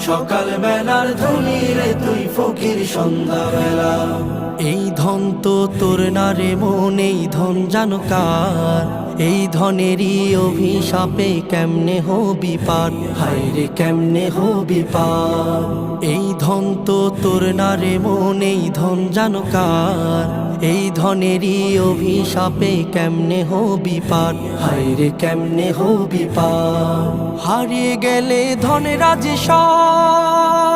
সকাল বেলার রে, তুই ফকির সন্ধ্যা বেলা এই ধন তো তোর না রে মন, এই ধন জানো কার? এই ধনেরই অভিশাপে কেমনে হবি পার? হায় রে, কেমনে হবি পার? এই ধন তো তোর না রে মন, এই ধন জানো কার? এই ধনেরই অভিশাপে কেমনে হবি পার? হায় রে, কেমনে হবি পার? হারিয়ে গেলে ধনে রাজেশ সব।